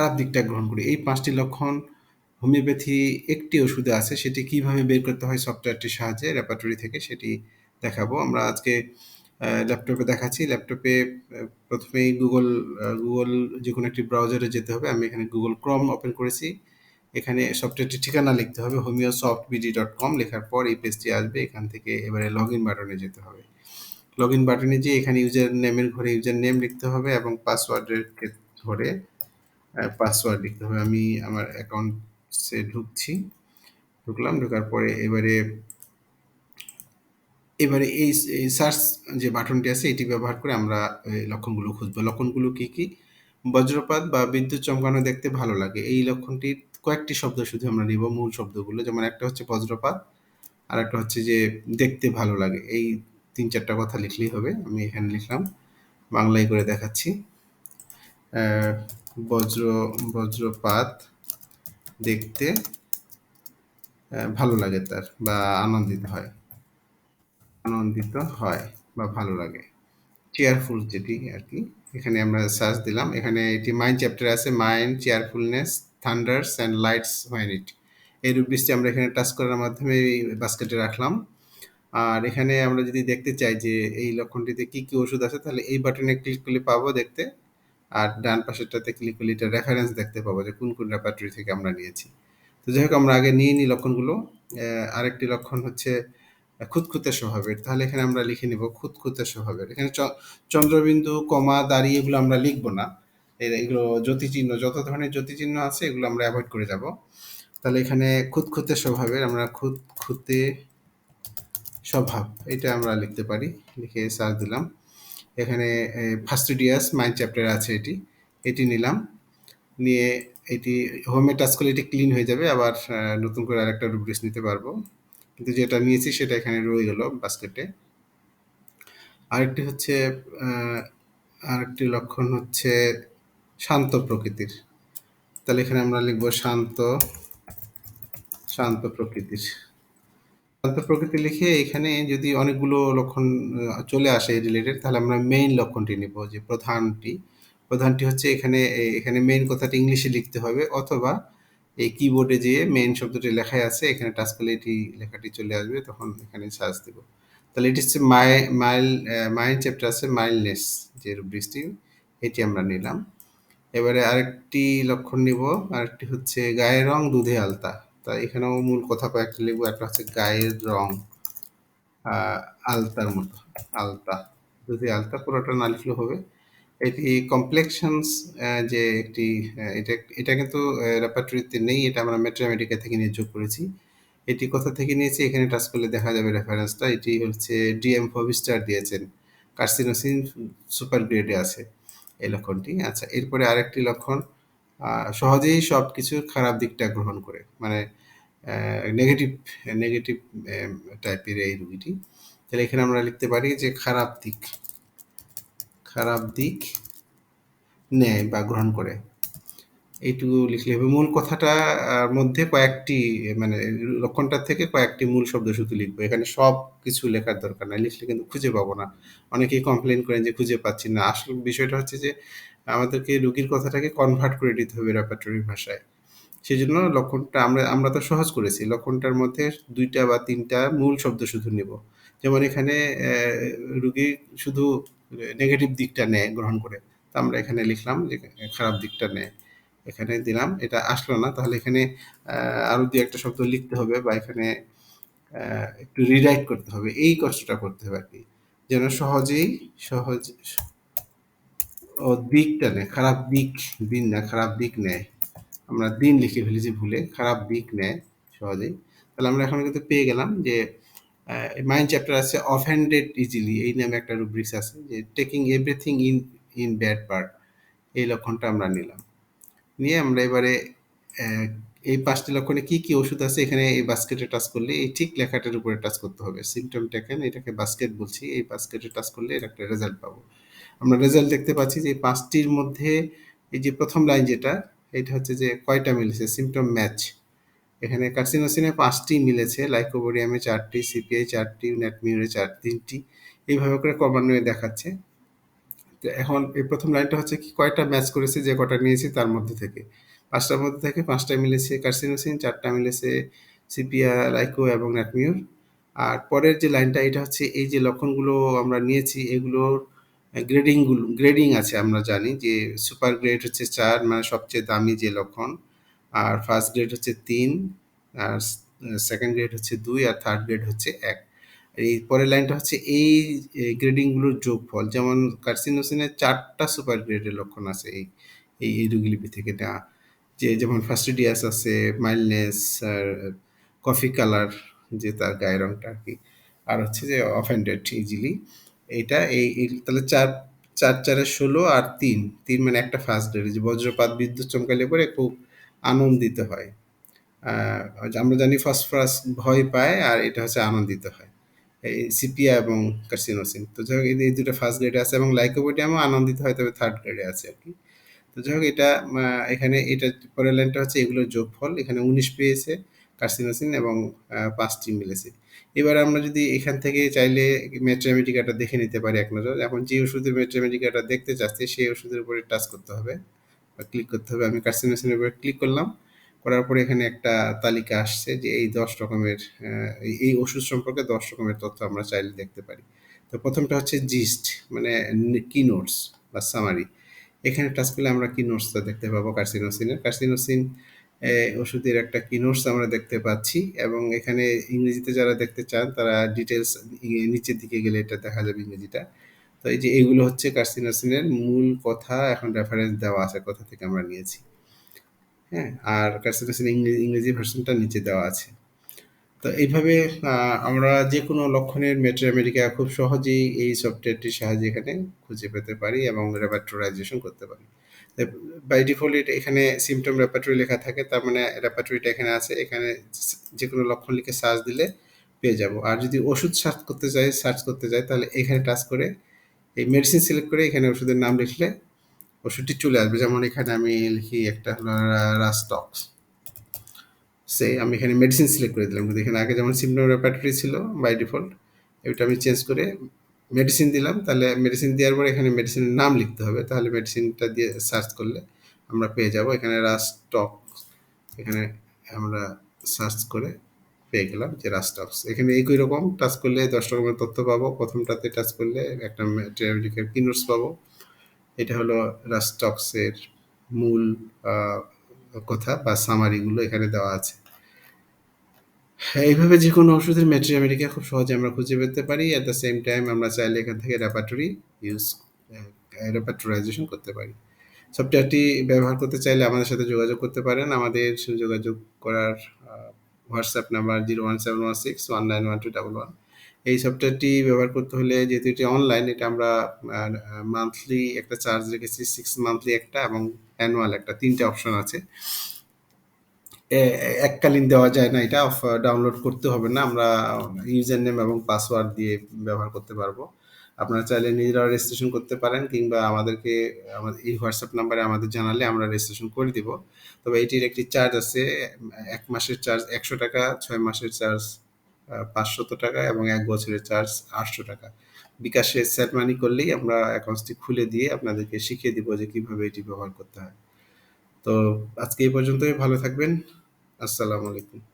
খারাপ দিকটা গ্রহণ করি। এই পাঁচটি লক্ষণ হোমিওপ্যাথি একটি ওষুধে আছে, সেটি কীভাবে বের করতে হয় সফটওয়্যারটির সাহায্যে, রেপার্টরি থেকে সেটি দেখাবো। আমরা আজকে ল্যাপটপে দেখাচ্ছি। ল্যাপটপে প্রথমেই গুগল গুগল যে কোনো একটি ব্রাউজারে যেতে হবে। আমি এখানে গুগল ক্রম ওপেন করেছি। এখানে সফটওয়্যারটির ঠিকানা লিখতে হবে homeo soft BD dot com লেখার পর এই পেজটি আসবে, এখান থেকে এবারে লগ ইন বাটনে যেতে হবে। লগ ইন বাটনে যেয়ে এখানে ইউজার নেমের ঘরে ইউজার নেম লিখতে হবে এবং পাসওয়ার্ডের ধরে পাসওয়ার্ড লিখতে হবে। আমি আমার অ্যাকাউন্টসে ঢুকছি। ঢুকলাম, ঢোকার পরে এবারে এবারে এই সার্চ যে বাটনটি আছে, এটি ব্যবহার করে আমরা লক্ষণগুলো খুঁজব। লক্ষণগুলো কি কি? বজ্রপাত বা বিদ্যুৎ চমকানো দেখতে ভালো লাগে। এই লক্ষণটির কয়েকটি শব্দ শুধু আমরা নিব, মূল শব্দগুলো। যেমন একটা হচ্ছে বজ্রপাত আর একটা হচ্ছে যে দেখতে ভালো লাগে। এই তিন, চারটা কথা লিখলেই হবে। আমি এখানে লিখলাম। বাংলায় করে দেখাচ্ছি। বজ্র, বজ্রপাত দেখতে ভালো লাগে তার বা আনন্দিত হয়। আনন্দিত হয় বা ভালো লাগে। চেয়ারফুল যেটি আর কি। এখানে আমরা সার্চ দিলাম। এখানে এটি মাইন্ড চ্যাপ্টার আছে। Mind cheerfulness thunders and lights when it এই রুবিসটি আমরা এখানে টাচ করার মাধ্যমে এই বাস্কেটে রাখলাম। আর এখানে আমরা যদি দেখতে চাই যে এই লক্ষণটিতে কি কি ওষুধ আছে, তাহলে এই বাটনে ক্লিক করলে পাবো দেখতে। আর ডান পাশেরটাতে ক্লিক করলে এটা রেফারেন্স দেখতে পাবো যে কোন কোন রেপার্টরি থেকে আমরা নিয়েছি। তো যাই হোক, আমরা আগে নিয়ে নিই লক্ষণগুলো। আরেকটি লক্ষণ হচ্ছে খুঁতখুঁতে স্বভাবের। তাহলে এখানে আমরা লিখে নিব খুঁতখুঁতে স্বভাবের। এখানে চন্দ্রবিন্দু, কমা, দাঁড়িয়ে এগুলো আমরা লিখব না। এগুলো জ্যোতিচিহ্ন, যত ধরনের জ্যোতিচিহ্ন আছে এগুলো আমরা অ্যাভয়েড করে যাব। তাহলে এখানে খুঁতখুঁতে স্বভাবের আমরা খুঁতখুঁতে স্বভাব, এটা আমরা লিখতে পারি। লিখে সার্চ দিলাম। এখানে ফাস্টিডিয়াস মাইন্ড চ্যাপ্টার আছে এটি। এটি নিলাম। নিয়ে এটি হোমে টাচ করলে এটি ক্লিন হয়ে যাবে। আবার নতুন করে আরেকটা রুব্রিক্স নিতে পারব। কিন্তু যেটা নিয়েছি সেটা এখানে রয়ে গেল বাস্কেটে আরেকটি হচ্ছে আরেকটি লক্ষণ হচ্ছে শান্ত প্রকৃতির। তাহলে এখানে আমরা লিখব শান্ত শান্ত প্রকৃতির। প্রকৃতি লিখে এখানে যদি অনেকগুলো লক্ষণ চলে আসে রিলেটেড তাহলে আমরা মেইন লক্ষণটি নিব, যে প্রধানটি। প্রধানটি হচ্ছে এখানে এখানে মেইন কথাটি ইংলিশে লিখতে হবে, অথবা এই কিবোর্ডে যেয়ে মেইন শব্দটি লেখাই আছে, এখানে টাচ করলে এটি, লেখাটি চলে আসবে, তখন এখানে সার্চ দেব। তাহলে এটি হচ্ছে মাই মাইল মাইন চ্যাপ্টার আছে মাইলনেস যে বৃষ্টি এটি আমরা নিলাম। এবারে আরেকটি লক্ষণ নিব, আরেকটি হচ্ছে গায়ের রং দুধে আলতা। তা এখানেও মূল কথা কয়েকটি লিখব একটা হচ্ছে গায়ের রং আলতার মতো, আলতা। যদি আলতা পুরোটা না লিখলেও হবে, এটি কমপ্লেকশনস যে একটি এটা এটা কিন্তু রেপার্টরিতে নেই, এটা আমরা মেট্রোমেডিকা থেকে নিয়ে যোগ করেছি। এটি কোথা থেকে নিয়েছি? এখানে টাচ করলে দেখা যাবে রেফারেন্সটা এটি হচ্ছে ডিএম ফবিস্টার দিয়েছেন। কার্সিনোসিন সুপার গ্রেডে আছে এই লক্ষণটি। আচ্ছা এরপরে আরেকটি লক্ষণ সহজেই সব কিছুর খারাপ দিকটা গ্রহণ করে। মানে নেগেটিভ নেগেটিভ টাইপের এই রুগীটি। তাহলে এখানে আমরা লিখতে পারি যে খারাপ দিক খারাপ দিক নেয় বা গ্রহণ করে। এইটুকু লিখলে হবে। মূল কথাটা মধ্যে কয়েকটি মানে লক্ষণটার থেকে কয়েকটি মূল শব্দ শুধু লিখব। এখানে সব কিছু লেখার দরকার নাই। লিখলে কিন্তু খুঁজে পাবো না। অনেকেই কমপ্লেন করেন যে খুঁজে পাচ্ছি না। আসল বিষয়টা হচ্ছে যে আমাদেরকে রুগীর কথাটাকে কনভার্ট করে দিতে হবে রেপার্টরি ভাষায়। সেই জন্য লক্ষণটা আমরা আমরা তো সহজ করেছি। লক্ষণটার মধ্যে দুইটা বা তিনটা মূল শব্দ শুধু নেব। যেমন এখানে রুগী শুধু নেগেটিভ দিকটা নেয় গ্রহণ করে। তো আমরা এখানে লিখলাম যে খারাপ দিকটা নেয়। এখানে দিলাম, এটা আসলো না। তাহলে এখানে আরও দু একটা শব্দ লিখতে হবে বা এখানে একটু রিরাইট করতে হবে। এই কষ্টটা করতে হবে আর কি। যেন সহজেই, সহজ ও দিকটা নেয় খারাপ দিক, দিন না খারাপ দিক নেয় আমরা দিন লিখে ফেলেছি ভুলে, খারাপ দিক নেয় সহজেই। তাহলে আমরা এখন কিন্তু পেয়ে গেলাম যে মাইন্ড চ্যাপ্টার আছে অফেন্ডেড ইজিলি এই নামে একটা রুব্রিক্স আছে যে taking everything in in bad part এই লক্ষণটা আমরা নিলাম। নিয়ে আমরা এবারে এই পাঁচটি লক্ষণে কি কি ওষুধ আছে এখানে এই বাস্কেটে টাচ করলে, এই ঠিক লেখাটার উপরে টাচ করতে হবে। সিমটম টেকেন এটাকে বাস্কেট বলছি, এই বাস্কেটে টাচ করলে এর একটা রেজাল্ট পাবো। আমরা রেজাল্ট দেখতে পাচ্ছি যে পাঁচটির মধ্যে এই যে প্রথম লাইন যেটা এটা হচ্ছে যে কয়টা মিলেছে সিমটম ম্যাচ এখানে কার্সিনোসিনে পাঁচটি মিলেছে লাইকোবোরিয়ামে চারটি সিপিআই চারটি নেটমিউরে চার তিনটি এইভাবে করে ক্রমান্বয়ে দেখাচ্ছে তো এখন এই প্রথম লাইনটা হচ্ছে কি কয়টা ম্যাচ করেছে যে কটা নিয়েছি তার মধ্যে থেকে। পাঁচটার মধ্যে থেকে পাঁচটা মিলেছে কার্সিনোসিন, ৪ টা মিলেছে সিপিয়া, লাইকো এবং ন্যাটমিউর। আর পরের যে লাইনটা এটা হচ্ছে এই যে লক্ষণগুলো আমরা নিয়েছি এগুলোর অ্যা গ্রেডিং আছে আমরা জানি যে সুপার গ্রেড হচ্ছে চার মানে সবচেয়ে দামি যে লক্ষণ। আর ফার্স্ট গ্রেড হচ্ছে তিন আর সেকেন্ড গ্রেড হচ্ছে দুই আর থার্ড গ্রেড হচ্ছে ১। এই পরের লাইনটা হচ্ছে এই এ গ্রেডিংগুলোর যোগফল। যেমন কার্সিনোসিনের ৪ টা সুপার গ্রেডের লক্ষণ আছে এই এই এই রোগীলিপি থেকে নেওয়া। যে যেমন ফাস্টিডিয়াস আছে, মাইল্ডনেস আর কফি কালার যে তার গায়ের রংটা আরকি। আর হচ্ছে যে অফেন্ডেড ইজিলি। এইটা এই তাহলে চার চার চারে ষোলো আর ৩, ৩ মানে একটা ফার্স্ট যে বজ্রপাত, বিদ্যুৎ চমকালে পরে খুব আনন্দিত হয়। আমরা জানি ফসফরাস ভয় পায় আর এটা হচ্ছে আনন্দিত হয়। এই সিপিয়া এবং কার্সিনোসিন। তো যাই হোক এই দুটো ফার্স্ট গ্রেডে আছে এবং লাইকোপোডিয়ামও আনন্দিত হয় তবে থার্ড গ্রেডে আছে আর কি তো যাই হোক এটা এখানে এটা পরের লাইনটা হচ্ছে এগুলোর যোগফল। এখানে ১৯ পেয়েছে কার্সিনোসিন এবং পাঁচটি ৫ মিলেছে। এবার আমরা যদি এখান থেকে চাইলে মেট্রামেডিকাটা দেখে নিতে পারি এক নজর। এখন যে ওষুধের মেট্রামেডিকাটা দেখতে চাচ্ছি, সেই ওষুধের উপরে টাচ করতে হবে বা ক্লিক করতে হবে। আমি কার্সিনোসিনের উপরে ক্লিক করলাম। করার পরে এখানে একটা তালিকা আসছে যে এই ১০ রকমের এই ওষুধ সম্পর্কে ১০ রকমের তথ্য আমরা চাইলে দেখতে পারি। তো প্রথমটা হচ্ছে জিস্ট মানে কি নোটস বা সামারি। এখানে টাচ করলে আমরা কি নোটসটা দেখতে পাবো কার্সিনোসিনের। কার্সিনোসিন ওষুধের একটা কিনোর্স আমরা দেখতে পাচ্ছি এবং এখানে ইংরেজিতে যারা দেখতে চান, তারা ডিটেলস নিচের দিকে গেলে এটা দেখা যাবে ইংরেজিটা। তো এই যে এগুলো হচ্ছে কার্সিনোসিনের মূল কথা, এখন রেফারেন্স দেওয়া আছে কথা থেকে আমরা নিয়েছি। হ্যাঁ? আর কার্সিনোসিন ইংরেজি ইংরেজি ভার্সনটা নিচে দেওয়া আছে। তো এইভাবে আমরা যেকোনো লক্ষণের মেট্রামেডিকা খুব সহজেই এই সফটওয়্যারটির সাহায্যে এখানে খুঁজে পেতে পারি এবং রেপার্টরাইজেশন করতে পারি। বাই ডিফল্ট এখানে সিম্পটম রেপার্টরি লেখা থাকে। তার মানে রেপার্টরিটা এখানে আছে। এখানে স যেকোনো লক্ষণ লিখে সার্চ দিলে পেয়ে যাব। আর যদি ওষুধ সার্চ করতে চাই সার্চ করতে যাই, তাহলে এখানে টাচ করে, এই মেডিসিন সিলেক্ট করে এখানে ওষুধের নাম লিখলে ওষুধটি চলে আসবে। যেমন এখানে আমি লিখি একটা হলো রাস্টক্স। সে আমি এখানে মেডিসিন সিলেক্ট করে দিলাম। কিন্তু এখানে আগে যেমন রেপার্টরি ছিল বাই ডিফল্ট। এটা আমি চেঞ্জ করে মেডিসিন দিলাম। তাহলে মেডিসিন দেওয়ার পরে এখানে মেডিসিনের নাম লিখতে হবে। তাহলে মেডিসিনটা দিয়ে সার্চ করলে আমরা পেয়ে যাব। এখানে রাস্টক্স এখানে আমরা সার্চ করে পেয়ে গেলাম যে রাস্টক্স। এখানে একই রকম টাচ করলে ১০ রকমের তথ্য পাবো। প্রথমটাতে টাচ করলে একটা মেট্রামেডিকার কি পাবো। এটা হলো রাস্টক্সের মূল কথা বা সামারিগুলো এখানে দেওয়া আছে। এইভাবে যে কোনো ওষুধের মেট্রামেডিকা খুব সহজে আমরা খুঁজে পেতে পারি। এট দ্য সেম টাইম আমরা চাইলে এখান থেকে রেপার্টরি ইউজ অ্যা করতে পারি। সফটওয়্যারটি ব্যবহার করতে চাইলে আমাদের সাথে যোগাযোগ করতে পারেন। আমাদের যোগাযোগ করার হোয়াটসঅ্যাপ নাম্বার 01716191211 এই সফটওয়্যারটি ব্যবহার করতে হলে যেহেতু এটি অনলাইন এটা আমরা মান্থলি একটা চার্জ রেখেছি সিক্স মান্থলি একটা এবং অ্যানুয়াল একটা ৩ টা অপশন আছে। এককালীন দেওয়া যায় না এটা ডাউনলোড করতে হবে না। আমরা ইউজার নেম এবং পাসওয়ার্ড দিয়ে ব্যবহার করতে পারব। আপনারা চাইলে নিজেরাও রেজিস্ট্রেশন করতে পারেন কিংবা আমাদেরকে আমাদের এই হোয়াটসঅ্যাপ নাম্বারে আমাদের জানালে আমরা রেজিস্ট্রেশন করে দিব। তবে এটির একটি চার্জ আছে। এক মাসের চার্জ ৳১০০, ৬ মাসের চার্জ আ ৳৫০০ এবং এক বছরের চার্জ ৳৮০০। বিকাশে সেট মানি করলেই আমরা অ্যাকাউন্টসটি খুলে দিয়ে আপনাদেরকে শিখিয়ে দিব যে কীভাবে এটি ব্যবহার করতে হয়। তো আজকে এই পর্যন্তই। ভালো থাকবেন। আসসালামু আলাইকুম।